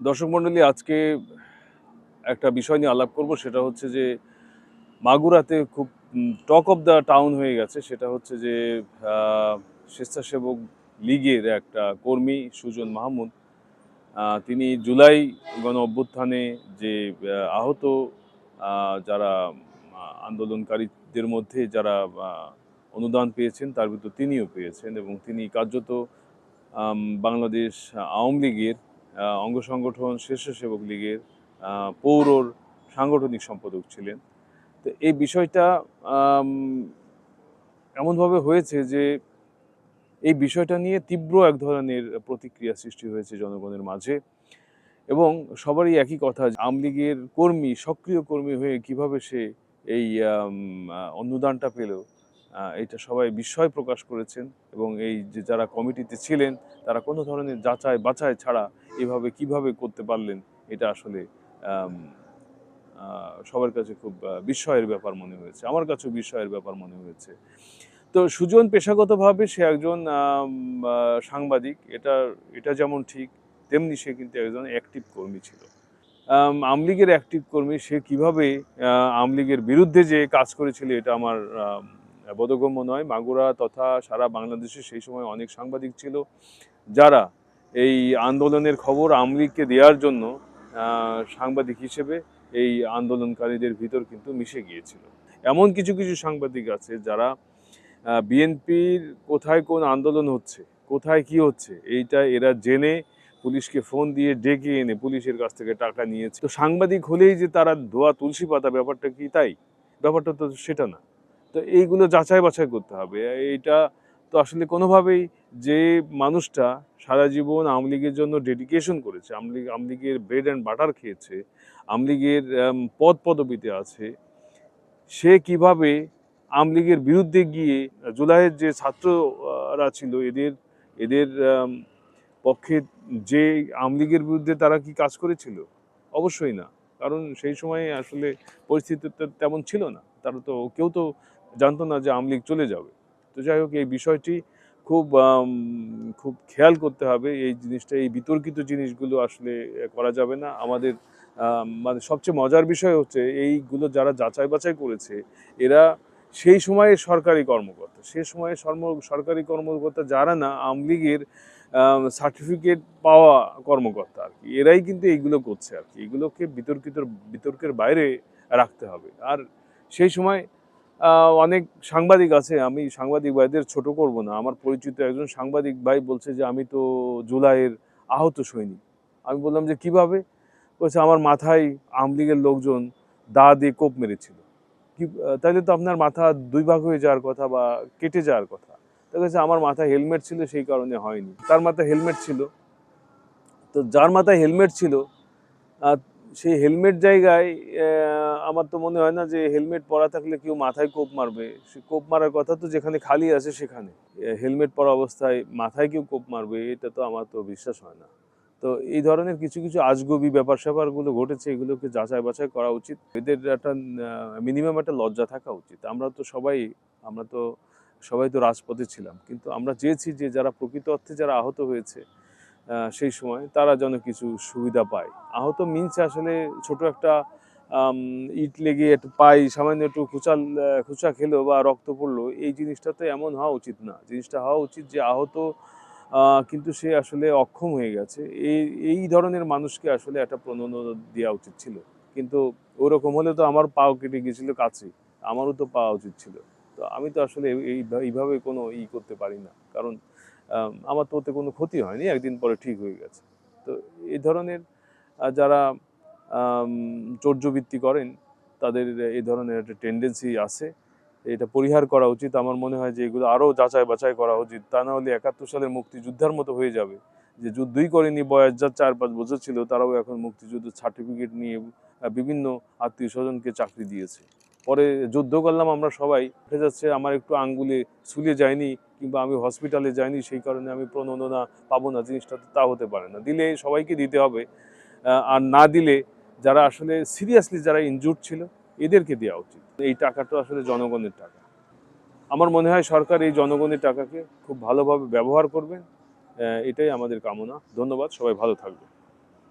দর্শক মণ্ডলী, আজকে একটা বিষয় নিয়ে আলাপ করব। সেটা হচ্ছে যে, মাগুরাতে খুব টক অফ দ্য টাউন হয়ে গেছে। সেটা হচ্ছে যে স্বেচ্ছাসেবক লীগের একটা কর্মী সুজন মাহমুদ তিনি জুলাই গণ অভ্যুত্থানে যে আহত যারা আন্দোলনকারীদের মধ্যে যারা অনুদান পেয়েছেন, তার ভিতর তিনিও পেয়েছেন এবং তিনি কার্যত বাংলাদেশ আওয়ামী লীগের অঙ্গ সংগঠন স্বেচ্ছাসেবক লীগের পৌরর সাংগঠনিক সম্পাদক ছিলেন। তো এই বিষয়টা এমনভাবে হয়েছে যে এই বিষয়টা নিয়ে তীব্র এক ধরনের প্রতিক্রিয়া সৃষ্টি হয়েছে জনগণের মাঝে এবং সবারই একই কথা আওয়ামী লীগের কর্মী, সক্রিয় কর্মী হয়ে কীভাবে সে এই অনুদানটা পেল এটা সবাই বিস্ময় প্রকাশ করেছেন এবং এই যে যারা কমিটিতে ছিলেন তারা কোনো ধরনের যাচাই বাছাই ছাড়া এভাবে কীভাবে করতে পারলেন এটা আসলে সবার কাছে খুব বিস্ময়ের ব্যাপার মনে হয়েছে আমার কাছেও বিস্ময়ের ব্যাপার মনে হয়েছে। তো সুজন পেশাগতভাবে সে একজন সাংবাদিক এটা এটা যেমন ঠিক তেমনি সে কিন্তু একজন অ্যাক্টিভ কর্মী ছিল। আম, আওয়ামী লীগের অ্যাক্টিভ কর্মী সে কীভাবে আহ, আওয়ামী লীগের বিরুদ্ধে যে কাজ করেছিল এটা আমার আম, বোধগম্য নয়। মাগুরা তথা সারা বাংলাদেশে সেই সময় অনেক সাংবাদিক ছিল যারা এই আন্দোলনের খবর আওয়ামী লীগকে দেওয়ার জন্য সাংবাদিক হিসেবে এই আন্দোলনকারীদের ভিতর কিন্তু মিশে গিয়েছিল। এমন কিছু কিছু সাংবাদিক আছে যারা বিএনপির কোথায় কোন আন্দোলন হচ্ছে, কোথায় কি হচ্ছে, এইটা এরা জেনে পুলিশকে ফোন দিয়ে ডেকে এনে পুলিশের কাছ থেকে টাকা নিয়েছে। তো সাংবাদিক হলেই যে তারা ধোয়া তুলসী পাতা, ব্যাপারটা কি তাই? ব্যাপারটা তো সেটা না। তো এইগুলো যাচাই বাছাই করতে হবে। এইটা তো আসলে কোনোভাবেই যে মানুষটা সারা জীবন আওয়ামী লীগের জন্য ডেডিকেশন করেছে, আওয়ামী লীগ, আওয়ামী লীগের ব্রেড অ্যান্ড বাটার খেয়েছে, আওয়ামী লীগের পদ পদবিতে আছে, সে কীভাবে আওয়ামী লীগের বিরুদ্ধে গিয়ে জুলাইয়ের যে ছাত্ররা ছিল, এদের এদের পক্ষে যে আওয়ামী লীগের বিরুদ্ধে তারা কি কাজ করেছিল? অবশ্যই না। কারণ সেই সময়ে আসলে পরিস্থিতি তেমন ছিল না। তারা তো কেউ তো জানতো না যে আওয়ামী লীগ চলে যাবে। তো যাই হোক, এই বিষয়টি খুব খুব খেয়াল করতে হবে। এই জিনিসটা, এই বিতর্কিত জিনিসগুলো আসলে করা যাবে না। আমাদের মানে সবচেয়ে মজার বিষয় হচ্ছে, এইগুলো যারা যাচাই বাছাই করেছে, এরা সেই সময়ে সরকারি কর্মকর্তা। সেই সময়ে সরকারি কর্মকর্তা যারা না, আওয়ামী লীগের সার্টিফিকেট পাওয়া কর্মকর্তা আর কি। এরাই কিন্তু এইগুলো করছে আর কি। এগুলোকে বিতর্কিত বিতর্কের বাইরে রাখতে হবে। আর সেই সময় অনেক সাংবাদিক আছে, আমি সাংবাদিক ভাইদের ছোট করব না। আমার পরিচিত একজন সাংবাদিক ভাই বলছে যে, আমি তো জুলাইয়ের আহত সৈনিক। আমি বললাম যে, কীভাবে? বলছে, আমার মাথায় আওয়ামী লীগের লোকজন দা দিয়ে কোপ মেরেছিল। কি, তাইলে তো আপনার মাথা দুই ভাগ হয়ে যাওয়ার কথা বা কেটে যাওয়ার কথা। দেখা যাচ্ছে আমার মাথায় হেলমেট ছিল, সেই কারণে হয়নি। তার মাথায় হেলমেট ছিল। তো যার মাথায় হেলমেট ছিল সেই হেলমেট জায়গায় আমার তো মনে হয় না যে হেলমেট পরা থাকলে কেউ মাথায় কোপ মারবে। সে কোপ মারার কথা তো যেখানে খালি আছে সেখানে। হেলমেট পরা অবস্থায় মাথায় কেউ কোপ মারবে, এটা তো আমার তো বিশ্বাস হয় না। তো এই ধরনের কিছু কিছু আজগবি ব্যাপার স্যাপারগুলো ঘটেছে, এগুলোকে যাচাই বাছাই করা উচিত। এদের একটা মিনিমাম একটা লজ্জা থাকা উচিত। আমরা তো সবাই, আমরা তো, সবাই তো রাজপথে ছিলাম। কিন্তু আমরা চেয়েছি যে যারা প্রকৃত অর্থে যারা আহত হয়েছে সেই সময় তারা যেন কিছু সুবিধা পায়। আহত মিনস আসলে ছোট একটা ইট লেগে একটু পাই সামান্য একটু খুচাল খুচা খেলো বা রক্ত পড়ল, এই জিনিসটা তো এমন হওয়া উচিত না। জিনিসটা হওয়া উচিত যে আহত কিন্তু সে আসলে অক্ষম হয়ে গেছে। এই এই ধরনের মানুষকে আসলে একটা প্রণোদনা দেওয়া উচিত ছিল। কিন্তু ওরকম হলে তো আমার পাও কেটে গেছিল কাছে, আমারও তো পাওয়া উচিত ছিল। তো আমি তো আসলে এই- এই, এইভাবে কোনো ই করতে পারি না। কারণ আমার তো ওতে কোনো ক্ষতি হয়নি, একদিন পরে ঠিক হয়ে গেছে। তো এই ধরনের যারা চৌর্যবৃত্তি করেন, তাদের এই ধরনের একটা টেন্ডেন্সি আছে। এটা পরিহার করা উচিত। আমার মনে হয় যে এগুলো আরও যাচাই বাছাই করা উচিত। তা না হলে একাত্তর সালের মুক্তিযুদ্ধার মতো হয়ে যাবে। যে যুদ্ধই করেনি, বয়স যার চার পাঁচ বছর ছিল, তারাও এখন মুক্তিযুদ্ধের সার্টিফিকেট নিয়ে বিভিন্ন আত্মীয় স্বজনকে চাকরি দিয়েছে। পরে যুদ্ধ করলাম আমরা সবাই। উঠে যাচ্ছে আমার একটু আঙ্গুলে ছুলে যায়নি কিংবা আমি হসপিটালে যাইনি, সেই কারণে আমি প্রণোদনা পাবো না, জিনিসটা তো হতে পারে না। দিলে সবাইকে দিতে হবে। আর না দিলে যারা আসলে সিরিয়াসলি যারা ইনজুর্ড ছিল, এদেরকে দেওয়া উচিত। এই টাকাটা আসলে জনগণের টাকা। আমার মনে হয় সরকার এই জনগণের টাকাকে খুব ভালোভাবে ব্যবহার করবেন এটাই আমাদের কামনা। ধন্যবাদ। সবাই ভালো থাকবে